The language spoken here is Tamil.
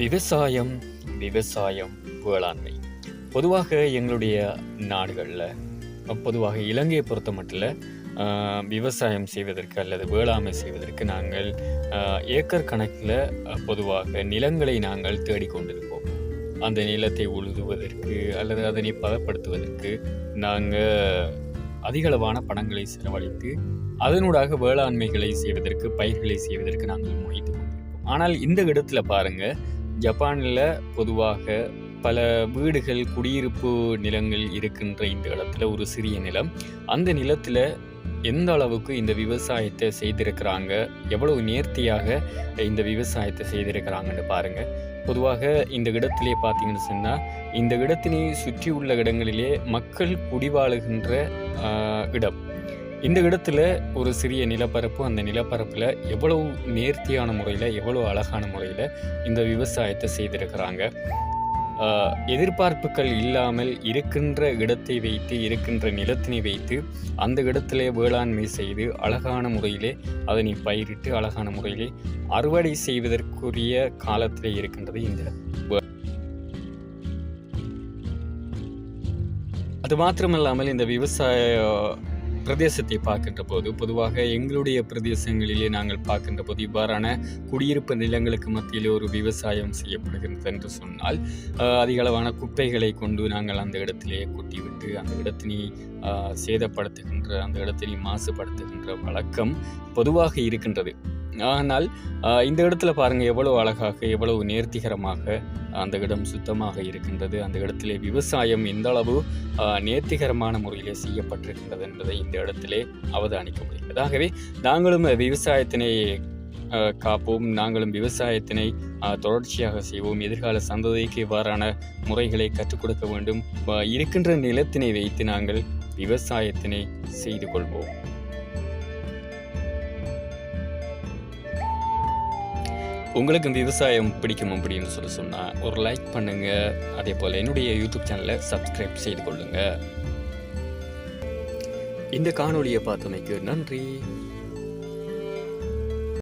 விவசாயம் விவசாயம் வேளாண்மை. பொதுவாக எங்களுடைய நாடுகளில் பொதுவாக இலங்கையை பொறுத்த மட்டும் விவசாயம் செய்வதற்கு அல்லது வேளாண்மை செய்வதற்கு நாங்கள் ஏக்கர் கணக்கில் பொதுவாக நிலங்களை நாங்கள் தேடிக்கொண்டிருப்போம் அந்த நிலத்தை உழுதுவதற்கு அல்லது அதனை பதப்படுத்துவதற்கு நாங்கள் அதிகளவான பணங்களை செலவழித்து அதனூடாக வேளாண்மைகளை செய்வதற்கு பயிர்களை செய்வதற்கு நாங்கள் முனைத்து கொண்டிருப்போம். ஆனால் இந்த இடத்துல பாருங்கள் ஜப்பானில் பொதுவாக பல வீடுகள் குடியிருப்பு நிலங்கள் இருக்கின்ற இந்த இடத்துல ஒரு சிறிய நிலம். அந்த நிலத்தில் எந்த அளவுக்கு இந்த விவசாயத்தை செய்திருக்கிறாங்க? எவ்வளவு நேர்த்தியாக இந்த விவசாயத்தை செய்திருக்கிறாங்கன்னு பாருங்கள் பொதுவாக இந்த இடத்திலே பார்த்தீங்கன்னு சொன்னால் இந்த இடத்தினை சுற்றியுள்ள இடங்களிலே மக்கள் குடிவாழுகின்ற இடம். இந்த இடத்துல ஒரு சிறிய நிலப்பரப்பு அந்த நிலப்பரப்பில் எவ்வளவு நேர்த்தியான முறையில் எவ்வளவு அழகான முறையில் இந்த விவசாயத்தை செய்திருக்கிறாங்க. எதிர்பார்ப்புகள் இல்லாமல் இருக்கின்ற இடத்தை வைத்து இருக்கின்ற நிலத்தினை வைத்து அந்த இடத்திலே வேளாண்மை செய்து அழகான முறையிலே அதனை பயிரிட்டு அழகான முறையிலே அறுவடை செய்வதற்குரிய காலத்திலே இருக்கின்றது இந்த அது மாத்திரமல்லாமல் இந்த விவசாய பிரதேசத்தை பார்க்கின்ற போது பொதுவாக எங்களுடைய பிரதேசங்களிலே நாங்கள் பார்க்கின்ற போது இவ்வாறான குடியிருப்பு நிலங்களுக்கு மத்தியிலே ஒரு விவசாயம் செய்யப்படுகிறது என்று சொன்னால் அதிகளவான குப்பைகளை கொண்டு நாங்கள் அந்த இடத்திலே கொட்டிவிட்டு அந்த இடத்தினை சேதப்படுத்துகின்ற அந்த இடத்தினை மாசுபடுத்துகின்ற வழக்கம் பொதுவாக இருக்கின்றது. ஆனால் இந்த இடத்துல பாருங்கள் எவ்வளவு அழகாக எவ்வளவு நேர்த்திகரமாக அந்த இடம் சுத்தமாக இருக்கின்றது. அந்த இடத்திலே விவசாயம் எந்த அளவு நேர்த்திகரமான முறையிலே செய்யப்பட்டிருக்கின்றது என்பதை இந்த இடத்திலே அவதானிக்க முடியும். ஆகவே நாங்களும் விவசாயத்தினை காப்போம். நாங்களும் விவசாயத்தினை தொடர்ச்சியாக செய்வோம். எதிர்கால சந்ததிக்கு இவ்வாறான முறைகளை கற்றுக் கொடுக்க வேண்டும். இருக்கின்ற நிலத்தினை வைத்து நாங்கள் விவசாயத்தினை செய்து கொள்வோம். உங்களுக்கு இந்த விவசாயம் பிடிக்கும் அப்படின்னு சொல்லி சொன்னால் ஒரு லைக் பண்ணுங்கள் அதே போல் என்னுடைய யூடியூப் சேனலை சப்ஸ்கிரைப் செய்து கொள்ளுங்கள் இந்த காணொலியை பார்த்தமைக்கு நன்றி.